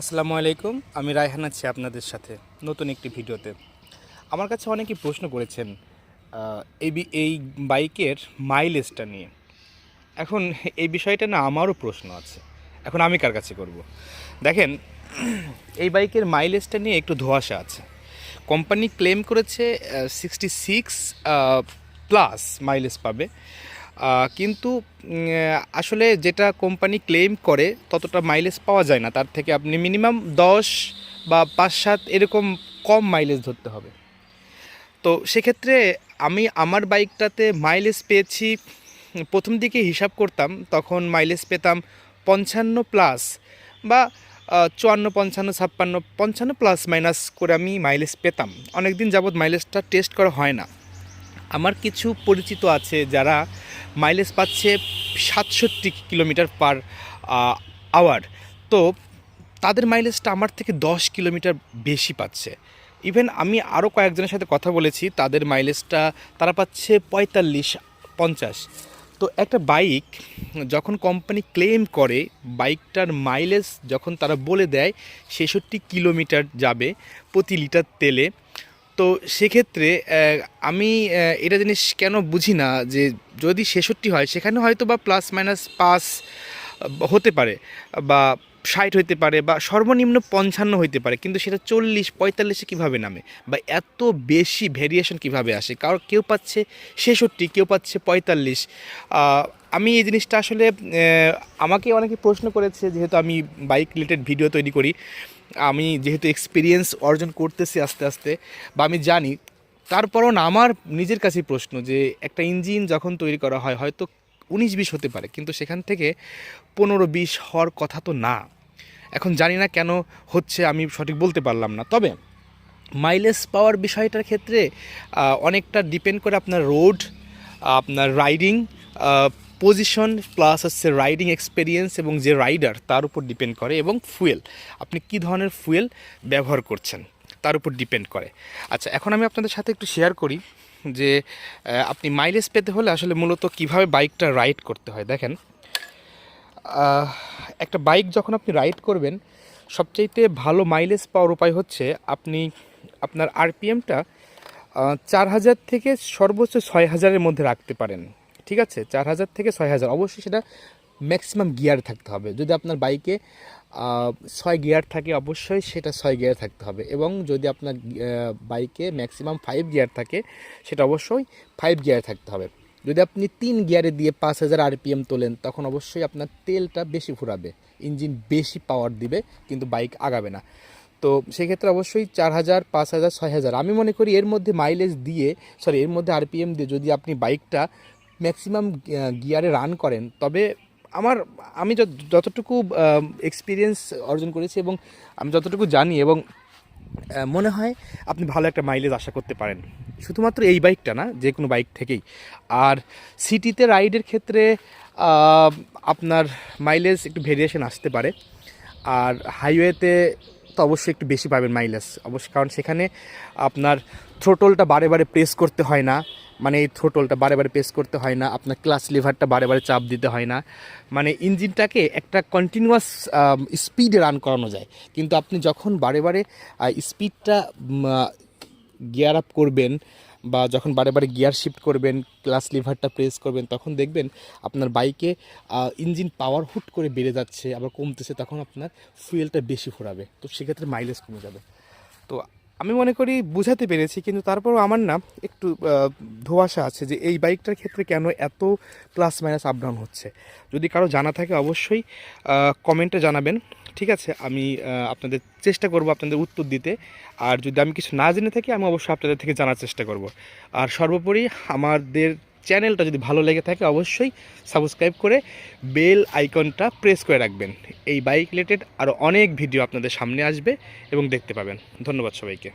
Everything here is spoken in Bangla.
আসসালামু আলাইকুম, আমি রায়হান আছি আপনাদের সাথে নতুন একটি ভিডিওতে। আমার কাছে অনেকেই প্রশ্ন করেছেন এই এই বাইকের মাইলেজটা নিয়ে। এখন এই বিষয়টা না আমারও প্রশ্ন আছে। এখন আমি কার কাছে করব? দেখেন, এই বাইকের মাইলেজটা নিয়ে একটু ধোঁয়াশা আছে। কোম্পানি ক্লেম করেছে সিক্সটি সিক্স প্লাস মাইলেজ পাবে। কিন্তু আসলে যেটা কোম্পানি ক্লেম করে, ততটা মাইলেজ পাওয়া যায় না। তার থেকে আপনি মিনিমাম দশ বা পাঁচ সাত এরকম কম মাইলেজ ধরতে হবে। তো সেক্ষেত্রে আমি আমার বাইকটাতে মাইলেজ পেয়েছি, প্রথম দিকে হিসাব করতাম, তখন মাইলেজ পেতাম পঞ্চান্ন প্লাস বা চুয়ান্ন, পঞ্চান্ন, ছাপ্পান্ন, পঞ্চান্ন প্লাস মাইনাস করে আমি মাইলেজ পেতাম। অনেক দিন যাবৎ মাইলেজটা টেস্ট করা হয় না। আমার কিছু পরিচিত আছে যারা মাইলেজ পাচ্ছে সাতষট্টি কিলোমিটার পার আওয়ার তো তাদের মাইলেজটা আমার থেকে দশ কিলোমিটার বেশি পাচ্ছে। ইভেন আমি আরও কয়েকজনের সাথে কথা বলেছি, তাদের মাইলেজটা তারা পাচ্ছে পঁয়তাল্লিশ, পঞ্চাশ। তো একটা বাইক, যখন কোম্পানি ক্লেম করে, বাইকটার মাইলেজ যখন তারা বলে দেয়, ছেষট্টি কিলোমিটার যাবে প্রতি লিটার তেলে। তো সেক্ষেত্রে আমি এটা জিনিস কেন বুঝি না যে যদি ছেষট্টি হয়, সেখানে হয়তো বা প্লাস মাইনাস পাস হতে পারে বা ষাট হইতে পারে বা সর্বনিম্ন পঞ্চান্ন হইতে পারে, কিন্তু সেটা চল্লিশ, পঁয়তাল্লিশে কীভাবে নামে বা এত বেশি ভেরিয়েশন কীভাবে আসে? কারও, কেউ পাচ্ছে ছেষট্টি, কেউ পাচ্ছে পঁয়তাল্লিশ। আমি এই জিনিসটা আসলে আমাকে অনেকে প্রশ্ন করেছে, যেহেতু আমি বাইক রিলেটেড ভিডিও তৈরি করি। আমি যেহেতু এক্সপিরিয়েন্স অর্জন করতেছি আস্তে আস্তে বা আমি জানি, তারপরও না, আমার নিজের কাছেই প্রশ্ন যে একটা ইঞ্জিন যখন তৈরি করা হয়, হয়তো উনিশ বিশ হতে পারে, কিন্তু সেখান থেকে পনেরো বিশ হওয়ার কথা তো না। এখন জানি না কেন হচ্ছে, আমি সঠিক বলতে পারলাম না। তবে মাইলেজ পাওয়ার বিষয়টার ক্ষেত্রে অনেকটা ডিপেন্ড করে আপনার রোড আপনার রাইডিং পজিশন প্লাস হচ্ছে রাইডিং এক্সপিরিয়েন্স এবং যে রাইডার তার উপর ডিপেন্ড করে এবং ফুয়েল আপনি কী ধরনের ফুয়েল ব্যবহার করছেন? তার উপর ডিপেন্ড করে। আচ্ছা এখন আমি আপনাদের সাথে একটু শেয়ার করি যে আপনি মাইলেজ পেতে হলে আসলে মূলত কীভাবে বাইকটা রাইড করতে হয়। দেখেন একটা বাইক যখন আপনি রাইড করবেন, সবচাইতে ভালো মাইলেজ পাওয়ার উপায় হচ্ছে আপনি আপনার আরপিএমটা চার হাজার থেকে সর্বোচ্চ ছয় হাজারের মধ্যে রাখতে পারেন। ঠিক আছে? চার হাজার থেকে ছয় হাজার। অবশ্যই সেটা ম্যাক্সিমাম গিয়ার থাকতে হবে। যদি আপনার বাইকে ছয় গিয়ার থাকে, অবশ্যই সেটা ছয় গিয়ার থাকতে হবে। এবং যদি আপনার বাইকে ম্যাক্সিমাম ফাইভ গিয়ার থাকে, সেটা অবশ্যই ফাইভ গিয়ার থাকতে হবে। যদি আপনি তিন গিয়ারে দিয়ে পাঁচ হাজার আরপিএম তোলেন, তখন অবশ্যই আপনার তেলটা বেশি ফুরাবে। ইঞ্জিন বেশি পাওয়ার দিবে, কিন্তু বাইক আগাবে না। তো সেক্ষেত্রে অবশ্যই চার হাজার, পাঁচ হাজার, ছয় হাজার। আমি মনে করি এর মধ্যে মাইলেজ দিয়ে সরি এর মধ্যে আরপিএম দিয়ে যদি আপনি বাইকটা ম্যাক্সিমাম গিয়ারে রান করেন। তবে আমার, আমি যত- যতটুকু এক্সপিরিয়েন্স অর্জন করেছি এবং আমি যতটুকু জানি এবং মনে হয় আপনি ভালো একটা মাইলেজ আশা করতে পারেন। শুধুমাত্র এই বাইকটা না, যে কোনো বাইক থেকেই। আর সিটিতে রাইডের ক্ষেত্রে আপনার মাইলেজ একটু ভেরিয়েশন আসতে পারে। আর হাইওয়েতে তো অবশ্যই একটু বেশি পাবেন মাইলেজ অবশ্যই কারণ সেখানে আপনার থ্রোটলটা বারে বারে প্রেস করতে হয় না। মানে এই থ্রোটলটা বারে বারে প্রেস করতে হয় না, আপনার ক্লাস লিভারটা বারে বারে চাপ দিতে হয় না। মানে ইঞ্জিনটাকে একটা কন্টিনিউয়াস স্পিডে রান করানো যায়। কিন্তু আপনি যখন বারে বারে স্পিডটা গিয়ার আপ করবেন বা যখন বারে বারে গিয়ার শিফট করবেন ক্লাস লিভারটা প্রেস করবেন, তখন দেখবেন আপনার বাইকে ইঞ্জিন পাওয়ার হুট করে বেড়ে যাচ্ছে, আবার কমতেছে, তখন আপনার ফুয়েলটা বেশি ফোরাবে তো সেক্ষেত্রে মাইলেজ কমে যাবে। তো আমি মনে করি বুঝাতে পেরেছি, কিন্তু তারপরও আমার না একটু ধোয়াশা আছে যে এই বাইকটার ক্ষেত্রে কেন এত প্লাস মাইনাস আপ ডাউন হচ্ছে। যদি কারও জানা থাকে অবশ্যই কমেন্টে জানাবেন, ঠিক আছে? আমি আপনাদের চেষ্টা করব আপনাদের উত্তর দিতে। আর যদি আমি কিছু না জেনে থাকি, আমি অবশ্যই আপনাদের থেকে জানার চেষ্টা করব। আর সর্বোপরি আমাদের চ্যানেলটা যদি ভালো লেগে থাকে অবশ্যই সাবস্ক্রাইব করে বেল আইকনটা প্রেস করে রাখবেন। এই বাইক রিলেটেড আরও অনেক ভিডিও আপনাদের সামনে আসবে এবং দেখতে পাবেন। ধন্যবাদ সবাইকে।